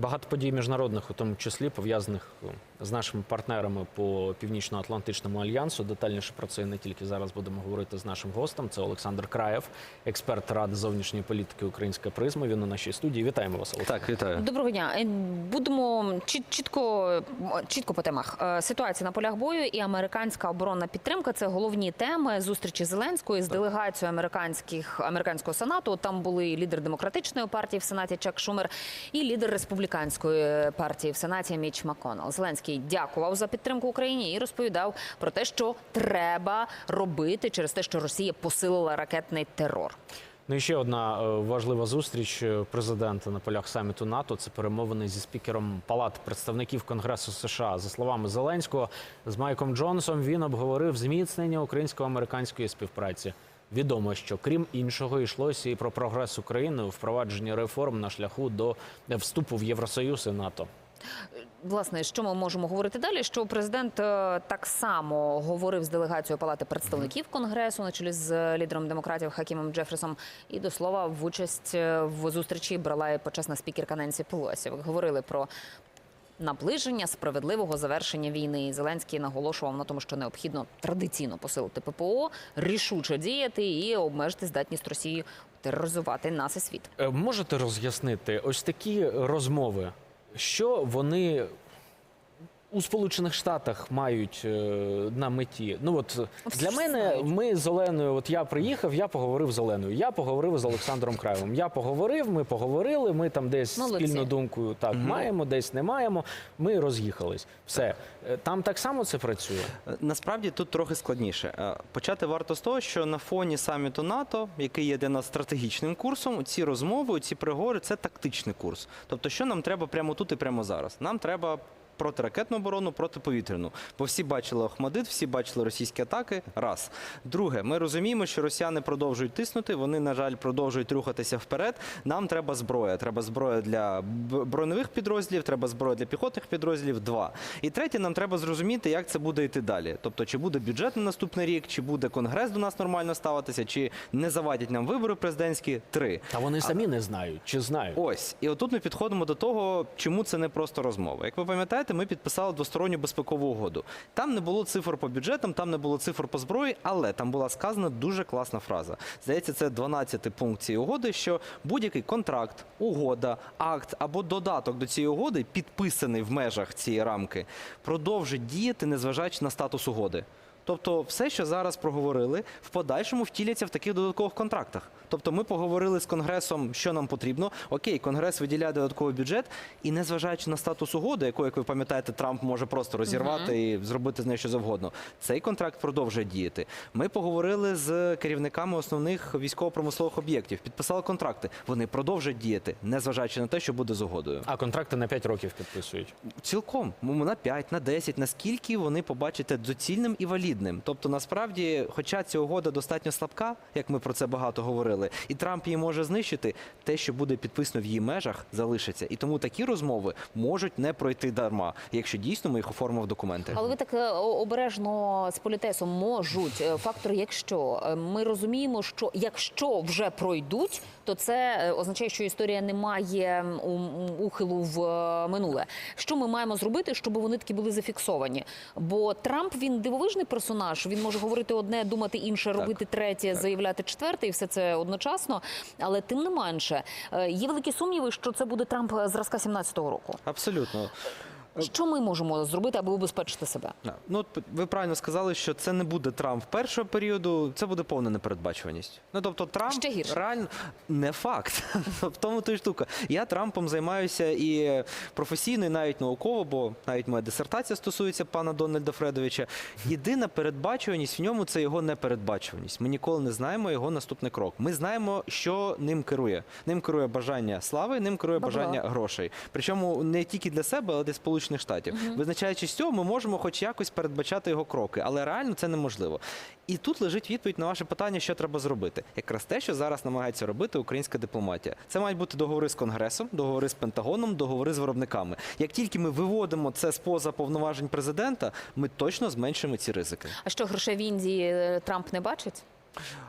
Багато подій міжнародних, у тому числі пов'язаних е, з нашими партнерами по Північно-Атлантичному альянсу. Детальніше про це не тільки зараз будемо говорити з нашим гостем. Це Олександр Краєв, експерт ради зовнішньої політики Українська призма. Він у нашій студії. Вітаємо вас, Олександр. Так, вітаю. Доброго дня. Е, Будемо чітко, чітко по темах. Е, Ситуація на полях бою і американська оборонна підтримка це головні теми зустрічі Зеленської з делегацією американських американського сенату. Там були лідер демократичної партії в сенаті Чак Шумер і лідер республіканської партії в сенаті Міч Маконел. Зеленський дякував за підтримку Україні і розповідав про те, що треба робити через те, що Росія посилила ракетний терор. Ну і ще одна е, важлива зустріч е, президента на полях саміту НАТО. Це перемовини зі спікером Палати представників Конгресу США. За словами Зеленського, з Майком Джонсом він обговорив зміцнення українсько-американської співпраці. Відомо, що крім іншого йшлося і про прогрес України у впровадженні реформ на шляху до вступу в Євросоюз і НАТО. Власне, що ми можемо говорити далі? Що президент е, так само говорив з делегацією Палати представників Конгресу на чолі з лідером демократів Хакімом Джефрісом. І до слова, в участь е, в зустрічі брала і почесна спікерка Ненсі Пелосі. Говорили про наближення справедливого завершення війни. Зеленський наголошував на тому, що необхідно традиційно посилити ППО, рішуче діяти і обмежити здатність Росії тероризувати нас і світ. Е, Можете роз'яснити ось такі розмови, що вони у Сполучених Штатах мають е, на меті? Ну от для мене ми з Оленою. От я приїхав, я поговорив з Оленою. Я поговорив з Олександром Краєвим. Я поговорив, ми поговорили. Ми там десь Молодці. спільну думку так маємо, десь не маємо. Ми роз'їхались. Все Е, там так само це працює. Е, Насправді тут трохи складніше. Почати варто з того, що на фоні саміту НАТО, який є для нас стратегічним курсом, ці розмови, ці переговори це тактичний курс. Тобто, що нам треба прямо тут і прямо зараз? Нам треба. Протиракетну оборону, протиповітряну. Бо всі бачили Охмадит, всі бачили російські атаки. Раз. Друге, ми розуміємо, що росіяни продовжують тиснути, вони, на жаль, продовжують рухатися вперед. Нам треба зброя. Треба зброя для броньових підрозділів, треба зброя для піхотних підрозділів. Два. І третє, нам треба зрозуміти, як це буде йти далі. Тобто, чи буде бюджет на наступний рік, чи буде конгрес до нас нормально ставитися, чи не завадять нам вибори президентські. Три. Та вони самі не знають чи знають. Ось, і отут ми підходимо до того, чому це не просто розмова. Як ви пам'ятаєте, ми підписали двосторонню безпекову угоду. Там не було цифр по бюджетам, там не було цифр по зброї, але там була сказана дуже класна фраза. Здається, це 12 пункт цієї угоди, що будь-який контракт, угода, акт або додаток до цієї угоди, підписаний в межах цієї рамки, продовжить діяти, незважаючи на статус угоди. Тобто, все, що зараз проговорили, в подальшому втіляться в таких додаткових контрактах. Тобто, ми поговорили з конгресом, що нам потрібно. Окей, конгрес виділяє додатковий бюджет, і незважаючи на статус угоди, яку, як ви пам'ятаєте, Трамп може просто розірвати і зробити з нею що завгодно. Цей контракт продовжує діяти. Ми поговорили з керівниками основних військово-промислових об'єктів, підписали контракти. Вони продовжують діяти, незважаючи на те, що буде з угодою. А контракти на 5 років підписують. Цілком Ну, на 5, на 10, наскільки вони побачите доцільним і валідним. Тобто, насправді, хоча ця угода достатньо слабка, як ми про це багато говорили, і Трамп її може знищити, те, що буде підписано в її межах, залишиться. І тому такі розмови можуть не пройти дарма, якщо дійсно ми їх оформимо в документи. Але ви так е, обережно з політесом можуть Е, фактор, якщо Е, ми розуміємо, що якщо вже пройдуть, то це е, означає, що історія не має ухилу в е, минуле. Що ми маємо зробити, щоб вони такі були зафіксовані? Бо Трамп він дивовижний персонаж. Він може говорити одне, думати інше, робити третє, заявляти четверте, і все це одночасно. Але тим не менше, е, є великі сумніви, що це буде Трамп зразка 17-го року. Абсолютно. Що ми можемо зробити, аби убезпечити себе? Ну, от ви правильно сказали, що це не буде Трамп першого періоду, це буде повна непередбачуваність. Ну тобто, Трамп Ще гірше. реально не факт. В тому то й штука. Я Трампом займаюся і професійно, і навіть науково, бо навіть моя дисертація стосується пана Дональда Фредовича. Єдина передбачуваність в ньому це його непередбачуваність. Ми ніколи не знаємо його наступний крок. Ми знаємо, що ним керує. Ним керує бажання слави, ним керує Бабла. бажання грошей. Причому не тільки для себе, але для Сполучених Штатів. Визначаючи з цього, ми можемо хоч якось передбачати його кроки, але реально це неможливо. І тут лежить відповідь на ваше питання, що треба зробити. Якраз те, що зараз намагається робити українська дипломатія. Це мають бути договори з конгресом, договори з Пентагоном, договори з виробниками. Як тільки ми виводимо це з поза повноважень президента, ми точно зменшимо ці ризики. А що грошей в Індії е, Трамп не бачить?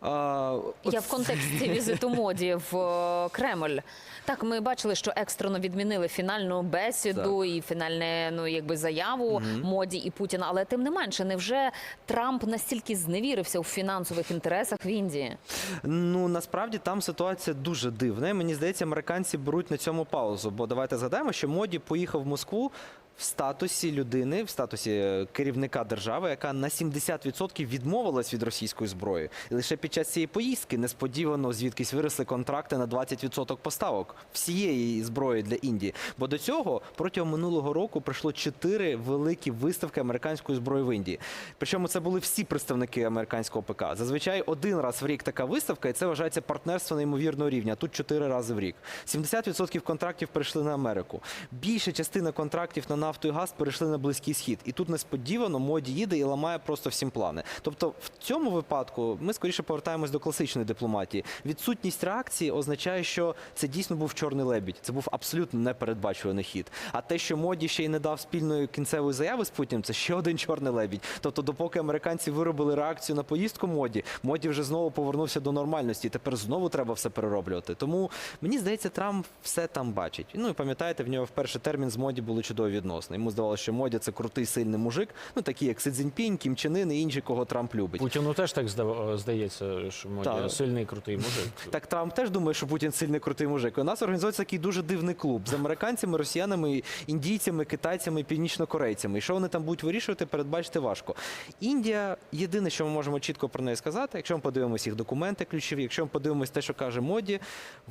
А, Я в контексті візиту моді в е, Кремль. Так, ми бачили, що екстрено відмінили фінальну бесіду і фінальне ну якби заяву моді і Путіна. Але тим не менше, невже Трамп настільки зневірився у фінансових інтересах в Індії? Ну насправді там ситуація дуже дивна. І Мені здається, американці беруть на цьому паузу. Бо давайте згадаємо, що моді поїхав в Москву. В статусі людини, в статусі е, керівника держави, яка на 70% відмовилась від російської зброї, і лише під час цієї поїздки несподівано звідкись виросли контракти на 20% поставок всієї зброї для Індії. Бо до цього протягом минулого року прийшло чотири великі виставки американської зброї в Індії. Причому це були всі представники американського ПК. Зазвичай один раз в рік така виставка, і це вважається партнерство неймовірного рівня. Тут чотири рази в рік. 70% контрактів перейшли на Америку. Більша частина контрактів на нафту і газ перейшли на близький схід. І тут несподівано моді їде і ламає просто всім плани. Тобто, в цьому випадку ми скоріше повертаємось до класичної дипломатії. Відсутність реакції означає, що це дійсно був чорний лебідь. Це був абсолютно непередбачуваний хід. А те, що моді ще й не дав спільної кінцевої заяви з Путіним, це ще один чорний лебідь. Тобто, допоки американці виробили реакцію на поїздку моді, моді вже знову повернувся до нормальності. І тепер знову треба все перероблювати. Тому мені здається, Трамп все там бачить. Ну і пам'ятаєте, в нього в перший термін з моді були чудові відносини. Йому здавалося, що моді це крутий сильний мужик, ну такі як Си Цзіньпінь, Кім Чен Ын і інші, кого Трамп любить. Путіну теж так здав- здається, що моді Так. сильний крутий мужик. Так Трамп теж думає, що Путін сильний крутий мужик. У нас організується такий дуже дивний клуб з американцями, росіянами, індійцями, китайцями, північнокорейцями. І що вони там будуть вирішувати, передбачити важко. Індія єдине, що ми можемо чітко про неї сказати, якщо ми подивимося їх документи ключові, якщо ми подивимося те, що каже моді,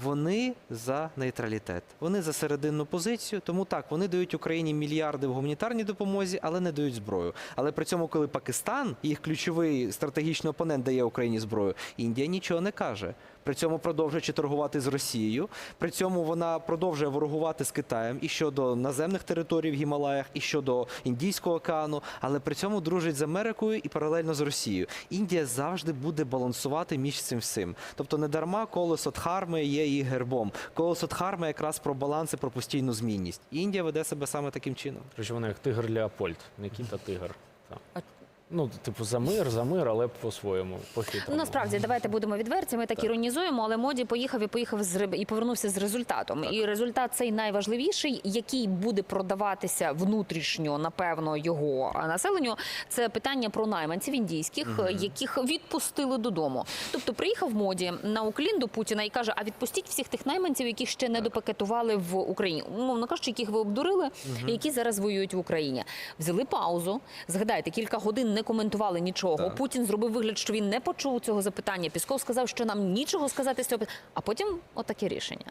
вони за нейтралітет. Вони за серединну позицію. Тому так, вони дають Україні мільярди в гуманітарній допомозі, але не дають зброю. Але при цьому, коли Пакистан, їх ключовий стратегічний опонент, дає Україні зброю, Індія нічого не каже. При цьому продовжуючи торгувати з Росією, при цьому вона продовжує ворогувати з Китаєм і щодо наземних територій в Гімалаях, і щодо Індійського океану, але при цьому дружить з Америкою і паралельно з Росією. Індія завжди буде балансувати між цим всім. Тобто не дарма колесо Дхарми є її гербом. Колесо Дхарми якраз про баланс і про постійну змінність. Індія веде себе саме таким чином. Короче, вони як тигр Леопольд, не кіт, тигр. Так. А- Ну, типу, за мир, за мир, але по-своєму, по-хитрому. Ну, насправді, давайте будемо відверті. Ми так іронізуємо, але моді поїхав і поїхав з ре- і повернувся з результатом. І результат цей найважливіший, який буде продаватися внутрішньо, напевно, його населенню. Це питання про найманців індійських, яких відпустили додому. Тобто приїхав моді на уклін до Путіна і каже: а відпустіть всіх тих найманців, яких ще не допакетували в Україні. Умовно кажучи, яких ви обдурили, і які зараз воюють в Україні. Взяли паузу. Згадайте, кілька годин не коментували нічого. Так. Путін зробив вигляд, що він не почув цього запитання. Пісков сказав, що нам нічого сказати з цього. А потім отаке рішення.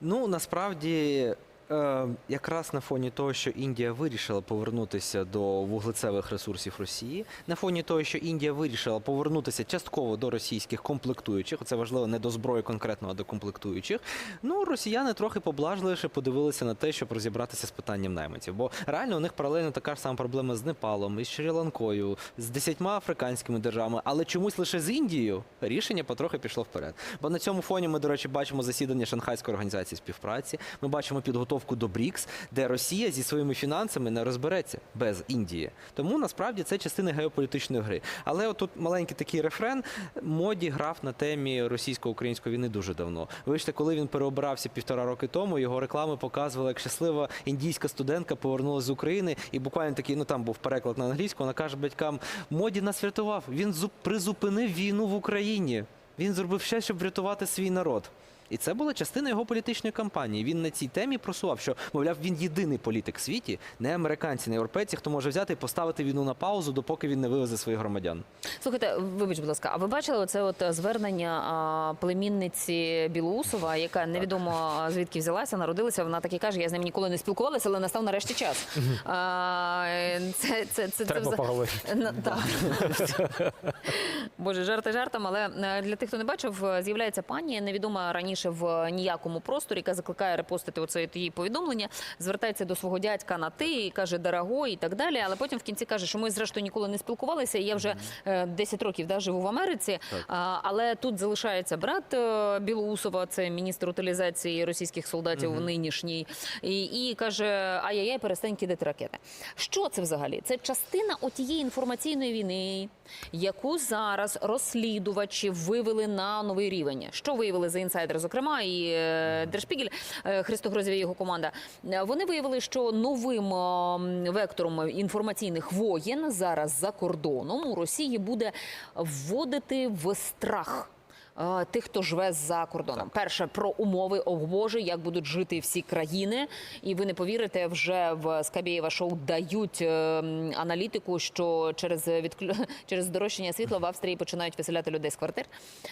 Ну насправді. Е, якраз на фоні того, що Індія вирішила повернутися до вуглецевих ресурсів Росії, на фоні того, що Індія вирішила повернутися частково до російських комплектуючих, це важливо не до зброї конкретно, а до комплектуючих. Ну росіяни трохи поблажливіше подивилися на те, щоб розібратися з питанням найманців. Бо реально у них паралельно така ж сама проблема з Непалом, із Шрі-Ланкою, з десятьма африканськими державами, але чомусь лише з Індією рішення потрохи пішло вперед. Бо на цьому фоні ми, до речі, бачимо засідання Шанхайської організації співпраці. Ми бачимо підготовку до БРІКС, де Росія зі своїми фінансами не розбереться без Індії. Тому насправді це частина геополітичної гри. Але отут маленький такий рефрен. Моді грав на темі російсько-української війни дуже давно. Вибачте, коли він переобирався півтора роки тому, його реклами показували, як щаслива індійська студентка повернулася з України, і буквально такий, ну там був переклад на англійську. Вона каже батькам: моді нас врятував. Він зуп- призупинив війну в Україні. Він зробив все, щоб врятувати свій народ. І це була частина його політичної кампанії. Він на цій темі просував, що мовляв, він єдиний політик в світі, не американці, не європейці, хто може взяти і поставити війну на паузу, допоки він не вивезе своїх громадян. Слухайте, вибач, будь ласка, а ви бачили оце от звернення племінниці Білоусова, яка невідомо звідки взялася, народилася. Вона так і каже: я з ним ніколи не спілкувалася, але настав нарешті час. А, це, це, це, Треба вза- поговорити. На- так. Боже, жарти жартом, але е, для тих, хто не бачив, е, з'являється пані, невідома раніше в ніякому просторі, яка закликає репостити оце її повідомлення, звертається до свого дядька на ти і каже дорогой і так далі. Але потім в кінці каже, що ми зрештою ніколи не спілкувалися. і Я вже е, 10 років да, живу в Америці. А, але тут залишається брат е, Білоусова, це міністр утилізації російських солдатів нинішній, і, і каже: ай-яй-яй, перестань кидати ракети. Що це взагалі? Це частина отієї інформаційної війни, яку зараз розслідувачі вивели на новий рівень. Що виявили за інсайдер, зокрема, і е, Держпігель е, Христо Грозєв і його команда. Е, Вони виявили, що новим вектором інформаційних воєн зараз за кордоном у Росії буде вводити в страх. Е, Тих, хто живе за кордоном, перше про умови о Боже, як будуть жити всі країни, і ви не повірите, вже в Скабєєва шоу дають е, аналітику, що через відклю... через здорожчання світла в Австрії починають виселяти людей з квартир.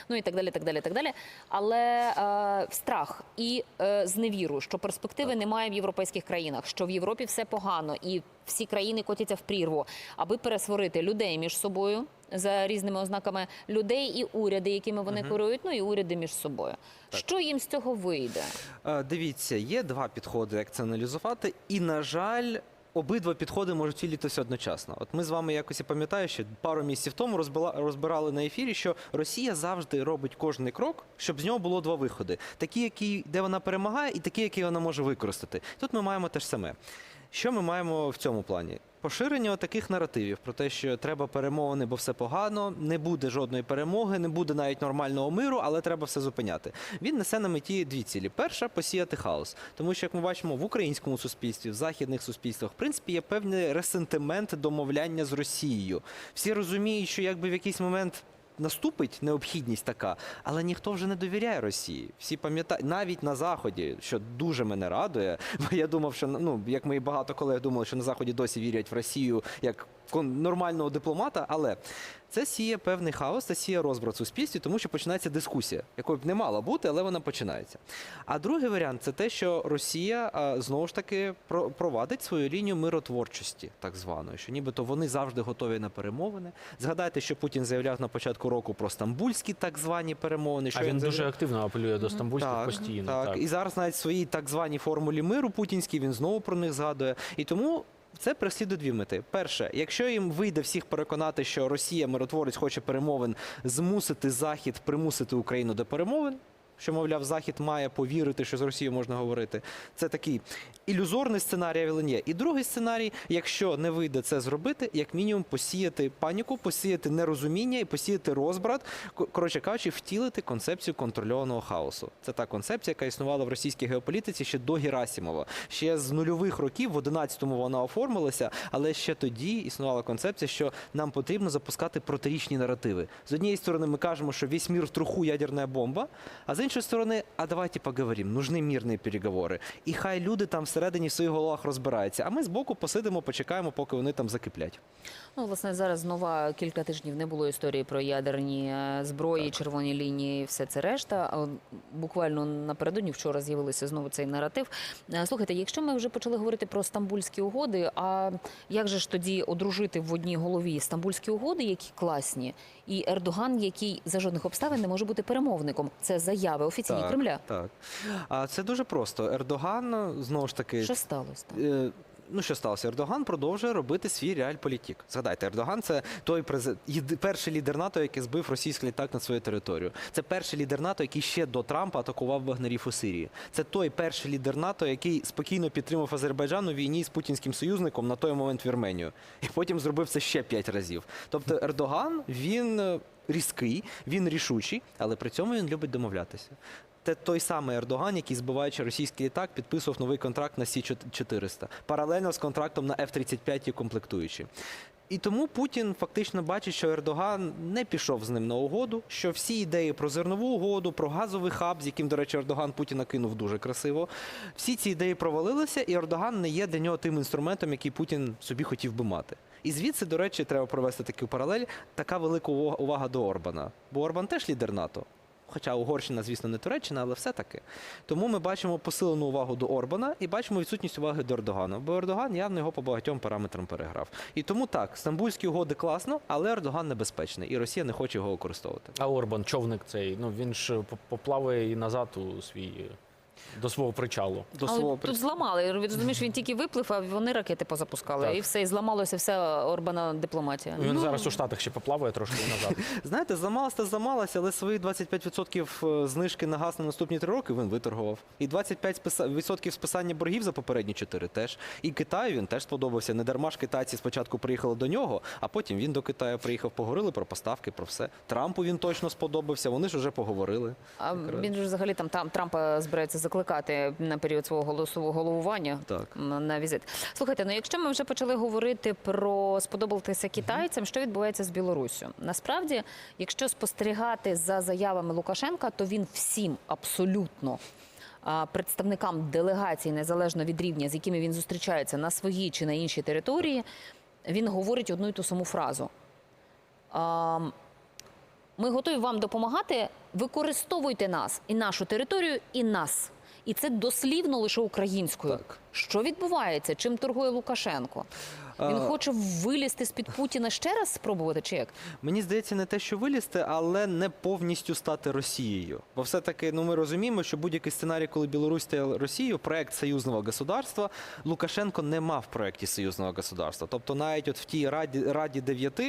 Ну і так далі, так далі, так далі. Але е, страх і е, зневіру, що перспективи немає в європейських країнах, що в Європі все погано, і всі країни котяться в прірву, аби пересварити людей між собою за різними ознаками людей і уряди, якими вони керують, ну і уряди між собою. Що їм з цього вийде? Е, Дивіться, є два підходи, як це аналізувати, і на жаль. Обидва підходи можуть цілітися одночасно. От ми з вами якось і пам'ятаю, що пару місяців тому розбила- розбирали на ефірі, що Росія завжди робить кожний крок, щоб з нього було два виходи: такі, які де вона перемагає, і такі, які вона може використати. Тут ми маємо те ж саме. Що ми маємо в цьому плані? Поширення таких наративів про те, що треба перемовини, бо все погано, не буде жодної перемоги, не буде навіть нормального миру, але треба все зупиняти. Він несе на меті дві цілі: перша посіяти хаос, тому що як ми бачимо в українському суспільстві, в західних суспільствах, в принципі, є певний ресентимент домовляння з Росією. Всі розуміють, що якби в якийсь момент. Наступить необхідність така, але ніхто вже не довіряє Росії. Всі пам'ятають навіть на заході, що дуже мене радує. Бо я думав, що ну як ми багато колег думали, що на заході досі вірять в Росію як нормального дипломата, але це сіє певний хаос, це сіє розбрат суспільстві, тому що починається дискусія, якої б не мала бути, але вона починається. А другий варіант це те, що Росія знову ж таки про- провадить свою лінію миротворчості, так званої, що нібито вони завжди готові на перемовини. Згадайте, що Путін заявляв на початку року про стамбульські так звані перемовини. Що А він дуже заявляв? активно апелює до стамбульських Так, постійно. так. Так. І зараз навіть в своїй так званій формулі миру путінській він знову про них згадує. І тому. Це переслідує дві мети. Перше, якщо їм вийде всіх переконати, що Росія миротворець хоче перемовин, змусити Захід примусити Україну до перемовин, що мовляв, Захід має повірити, що з Росією можна говорити. Це такий ілюзорний сценарій, але є. І другий сценарій, якщо не вийде це зробити, як мінімум посіяти паніку, посіяти нерозуміння і посіяти розбрат, коротше кажучи, втілити концепцію контрольованого хаосу. Це та концепція, яка існувала в російській геополітиці ще до Герасімова. Ще з нульових років, в 11-му вона оформилася, але ще тоді існувала концепція, що нам потрібно запускати протирічні наративи. З однієї сторони, ми кажемо, що весь мір в труху ядерна бомба, а з іншої сторони, а давайте поговоримо, нужні мирні переговори. І хай люди там всередині в своїх головах розбираються. А ми збоку посидимо, почекаємо, поки вони там закиплять. Ну, власне, зараз знову кілька тижнів не було історії про ядерні е, зброї, червоні лінії, все це решта. Буквально напередодні вчора з'явився знову цей наратив. Е, Слухайте, якщо ми вже почали говорити про стамбульські угоди, а як же ж тоді одружити в одній голові стамбульські угоди, які класні, і Ердоган, який за жодних обставин не може бути перемовником? Це заяви офіційні Кремля. Так. А це дуже просто. Ердоган знову ж таки. Що сталося? там? Ну, що сталося? Ердоган продовжує робити свій реальполітік. Згадайте, Ердоган це той презид... перший лідер НАТО, який збив російський літак на свою територію. Це перший лідер НАТО, який ще до Трампа атакував вагнерів у Сирії. Це той перший лідер НАТО, який спокійно підтримав Азербайджан у війні з путінським союзником на той момент Вірменію. І потім зробив це ще п'ять разів. Тобто Ердоган він е, різкий, він рішучий, але при цьому він любить домовлятися. Це той самий Ердоган, який збиваючи російський літак, підписував новий контракт на Сі 400 паралельно з контрактом на F-35 і комплектуючі. І тому Путін фактично бачить, що Ердоган не пішов з ним на угоду, що всі ідеї про зернову угоду, про газовий хаб, з яким, до речі, Ердоган Путіна кинув дуже красиво. Всі ці ідеї провалилися, і Ердоган не є для нього тим інструментом, який Путін собі хотів би мати. І звідси, до речі, треба провести таку паралель. Така велика увага- до Орбана. Бо Орбан теж лідер НАТО. Хоча Угорщина, звісно, не Туреччина, але все-таки. Тому ми бачимо посилену увагу до Орбана і бачимо відсутність уваги до Ердогана. Бо Ердоган явно його по багатьом параметрам переграв. І тому так, стамбульські угоди класно, але Ердоган небезпечний, і Росія не хоче його використовувати. А Орбан, човник цей, ну він ж поплаває і назад у свій до свого причалу. До Але свого тут зламали. Розумієш, він тільки виплив, а вони ракети позапускали. Так. І все, і зламалося вся Орбана дипломатія. Він зараз у Штатах ще поплаває трошки назад. Знаєте, зламалась та зламалася, але свої 25% знижки на газ на наступні три роки він виторгував. І 25% списання боргів за попередні чотири теж. І Китаю він теж сподобався. Не дарма ж китайці спочатку приїхали до нього, а потім він до Китаю приїхав. Поговорили про поставки, про все. Трампу він точно сподобався. Вони ж вже поговорили. А він же взагалі там, там Трампа збирається закликати на період свого голосового головування Так. на візит. Слухайте, ну якщо ми вже почали говорити про сподобатися китайцям, що відбувається з Білоруссю? Насправді, якщо спостерігати за заявами Лукашенка, то він всім абсолютно. Представникам делегацій, незалежно від рівня, з якими він зустрічається на своїй чи на іншій території, він говорить одну і ту саму фразу. Ми готові вам допомагати. Використовуйте нас і нашу територію, і нас. І це дослівно лише українською. Так. Що відбувається? Чим торгує Лукашенко? Він хоче вилізти з під Путіна ще раз спробувати, чи як? Мені здається, не те, що вилізти, але не повністю стати Росією. Бо все-таки ну, ми розуміємо, що будь-який сценарій, коли Білорусь стає Росією, проект союзного государства, Лукашенко не мав в проєкті союзного государства. Тобто навіть от в тій Раді, Раді 9,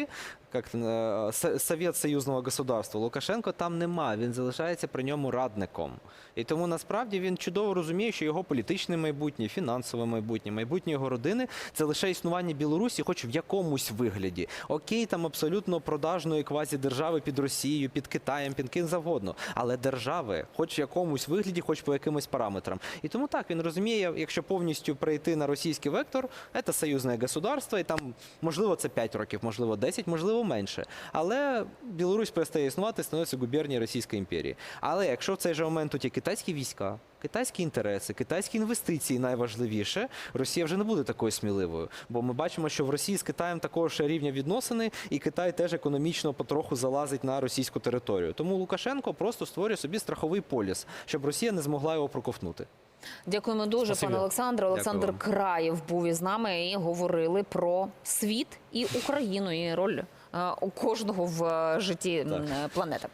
як е, Совет союзного государства, Лукашенко там нема, він залишається при ньому радником. І тому насправді він чудово розуміє, що його політичне майбутнє, фінансове майбутнє, майбутнє його родини це лише існування Білорусі, хоч в якомусь вигляді. Окей, там абсолютно продажної квазідержави під Росією, під Китаєм, під ким завгодно. Але держави, хоч в якомусь вигляді, хоч по якимось параметрам. І тому так він розуміє, якщо повністю прийти на російський вектор, це союзне государство, і там можливо це 5 років, можливо 10, можливо менше. Але Білорусь перестає існувати, становиться губернією Російської імперії. Але якщо в цей же момент тут є китайські війська, китайські інтереси, китайські інвестиції найважливіше, Росія вже не буде такою сміливою. Бо ми бачимо, що в Росії з Китаєм такого ж рівня відносини, і Китай теж економічно потроху залазить на російську територію. Тому Лукашенко просто створює собі страховий поліс, щоб Росія не змогла його проковтнути. Дякуємо дуже, пане Олександре. Олександр вам. Краєв був із нами і говорили про світ і Україну, і роль е, кожного в е, житті Так. планети.